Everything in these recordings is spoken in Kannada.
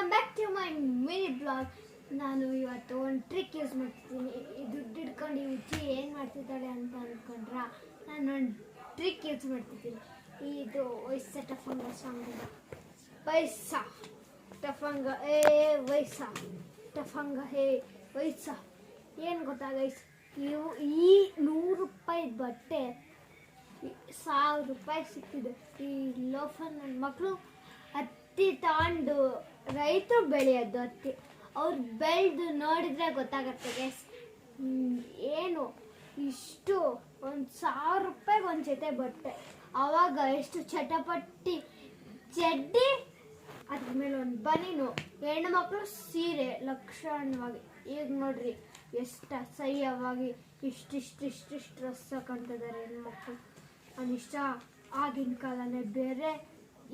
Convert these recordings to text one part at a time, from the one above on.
Welcome back to my mini blog ನಾನು ಇವತ್ತು ಒಂದು ಟ್ರಿಕ್ ಯೂಸ್ ಮಾಡ್ತಿದ್ದೀನಿ. ದುಡ್ಡು ಹಿಡ್ಕೊಂಡು ಹುಚ್ಚಿ ಏನು ಮಾಡ್ತಿದ್ದಾಳೆ ಅಂತ ಅಂದ್ಕೊಂಡ್ರ ನಾನು ಒಂದು ಟ್ರಿಕ್ ಯೂಸ್ ಮಾಡ್ತಿದ್ದೀನಿ. ಇದು ವಯಸ್ಸ ಟಫಂಗ ಸಾಂಗ್ ವಯಸ್ಸ ಟಫಂಗ, ಏ ವಯಸ್ಸ ಟಫಂಗ, ಹೇ ವಯಸ್ಸ ಏನು ಗೊತ್ತಾ ಇವು ಈ ನೂರು ರೂಪಾಯಿ ಬಟ್ಟೆ ಸಾವಿರ ರೂಪಾಯಿ ಸಿಕ್ಕಿದೆ. ಈ ಲೋಫರ್ ನನ್ನ ಮಕ್ಕಳು ಹತ್ತಿ ತಗೊಂಡು ರೈತರು ಬೆಳೆಯೋದು ಹತ್ತಿ ಅವ್ರು ಬೆಳೆದು ನೋಡಿದ್ರೆ ಗೊತ್ತಾಗತ್ತೆ ಏನು? ಇಷ್ಟು ಒಂದು ಸಾವಿರ ರೂಪಾಯಿಗೆ ಒಂದು ಜೊತೆ ಬಟ್ಟೆ. ಆವಾಗ ಎಷ್ಟು ಚಟಪಟ್ಟಿ ಚಡ್ಡಿ, ಅದ್ರ ಮೇಲೆ ಒಂದು ಬನೀನು, ಹೆಣ್ಣು ಮಕ್ಕಳು ಸೀರೆ ಲಕ್ಷಣವಾಗಿ. ಈಗ ನೋಡ್ರಿ, ಎಷ್ಟು ಅಸಹ್ಯವಾಗಿ ಇಷ್ಟಿಷ್ಟು ಇಷ್ಟಿಷ್ಟು ಡ್ರೆಸ್ ಹಾಕೊಂತಿದ್ದಾರೆ ಹೆಣ್ಮಕ್ಳು ಅನಿಷ್ಟ ಆಗಿನ ಕಾಲನೇ ಬೇರೆ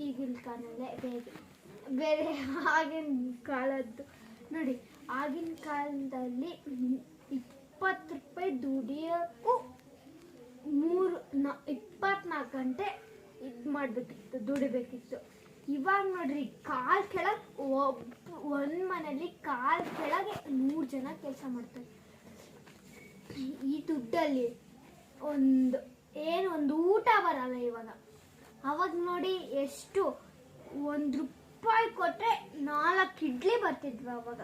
ಈಗಿನ ಕಾಲದಲ್ಲೇ ಬೇರೆ ಬೇರೆ ಆಗಿನ ಕಾಲದ್ದು. ನೋಡಿ, ಆಗಿನ ಕಾಲದಲ್ಲಿ ಇಪ್ಪತ್ತು ರೂಪಾಯಿ ದುಡಿಯೋಕ್ಕೂ ಮೂರು ನ, ಇಪ್ಪತ್ನಾಲ್ಕು ಗಂಟೆ ಇದು ಮಾಡಬೇಕಿತ್ತು, ದುಡಿಬೇಕಿತ್ತು. ಇವಾಗ ನೋಡ್ರಿ, ಕಾಲ್ ಕೆಳಗೆ ಒಬ್ಬ ಒಂದು ಮನೇಲಿ ಕಾಲ್ ಕೆಳಗೆ ನೂರು ಜನ ಕೆಲಸ ಮಾಡ್ತಾರೆ. ಈ ದುಡ್ಡಲ್ಲಿ ಒಂದು, ಏನು, ಒಂದು ಊಟ ಬರಲ್ಲ ಇವಾಗ. ಅವಾಗ ನೋಡಿ ಎಷ್ಟು ಒಂದು ರೂಪಾಯಿ ಕೊಟ್ಟರೆ ನಾಲ್ಕು ಇಡ್ಲಿ ಬರ್ತಿದ್ವಿ ಅವಾಗ.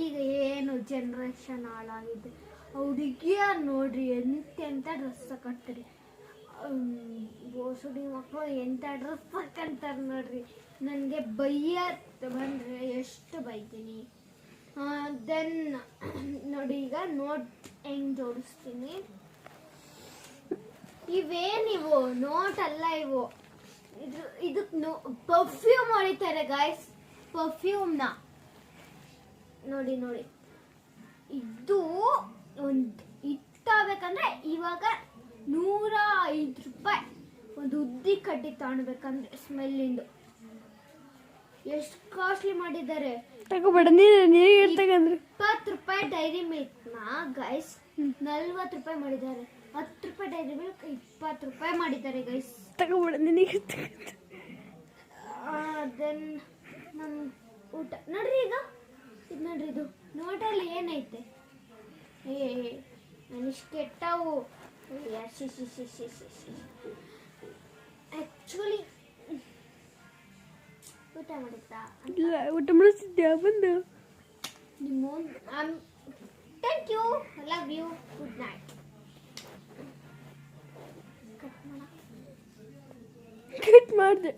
ಈಗ ಏನು ಜನ್ರೇಷನ್ ಹಾಳಾಗಿದೆ. ಹುಡುಗಿಯರು ನೋಡ್ರಿ ಎಂತೆಂಥ ಡ್ರೆಸ್ ಕಟ್ತಾರೆ ಬೋಸುಡಿ ಮಕ್ಕಳು ಎಂಥ ಡ್ರೆಸ್ ಹಾಕೊಂತಾರೆ ನೋಡ್ರಿ. ನನಗೆ ಬೈಯ ಬಂದರೆ ಎಷ್ಟು ಬೈತೀನಿ. ದೆನ್ ನೋಡಿ ಈಗ ನೋಟ್ ಹೆಂಗ್ ಜೋಡಿಸ್ತೀನಿ. ಇವೇನಿವು ನೋಟ್ ಅಲ್ಲ ಇವು. ಇದು ಇದಕ್ಕೆ ನೋ ಪರ್ಫ್ಯೂಮ್ ಹೊಡಿತಾರೆ ಗಾಯ್ಸ್ ಪರ್ಫ್ಯೂಮ್ನ ನೋಡಿ ನೋಡಿ. ಇದು ಒಂದು ಇಟ್ಟಾಗಬೇಕಂದ್ರೆ ಇವಾಗ ನೂರ ಐದು ರೂಪಾಯಿ. ಒಂದು ಉದ್ದಿ ಕಡ್ಡಿ ತಗೊಳ್ಬೇಕಂದ್ರೆ ಸ್ಮೆಲ್ಲಿಂದು ಎಷ್ಟು ಕಾಸ್ಟ್ಲಿ ಮಾಡಿದ್ದಾರೆ. ತಗೋಬೇಡ ಇಪ್ಪತ್ತು ರೂಪಾಯಿ ಡೈರಿ ಮಿಲ್ಕ್ನ ಗೈಸ್ ನಲ್ವತ್ತು ರೂಪಾಯಿ ಮಾಡಿದ್ದಾರೆ. ಹತ್ತು ರೂಪಾಯಿ ಡೈರಿ ಮಿಲ್ಕ್ ಇಪ್ಪತ್ತು ರೂಪಾಯಿ ಮಾಡಿದ್ದಾರೆ ಗೈಸ್ ತಗೋಬೇಡ ನಿನಗೆ ದೆನ್ ನಮ್ಮ ಊಟ. ನೋಡ್ರಿ ಈಗ. ಇದು ನೋಡ್ರಿ ಇದು. ನೋಟಲ್ಲಿ ಏನೈತೆ? ಏ ನನಗೆ ಕೆಟ್ಟವು. ಆ್ಯಕ್ಚುಲಿ ಊಟ ಮಾಡುತ್ತಾ ಇಲ್ಲ ಊಟ ಮಾಡಿಸಿದ್ಯಾ? ಬಂದು. ನಿಮ್ಮ thank you love you good night Nerede?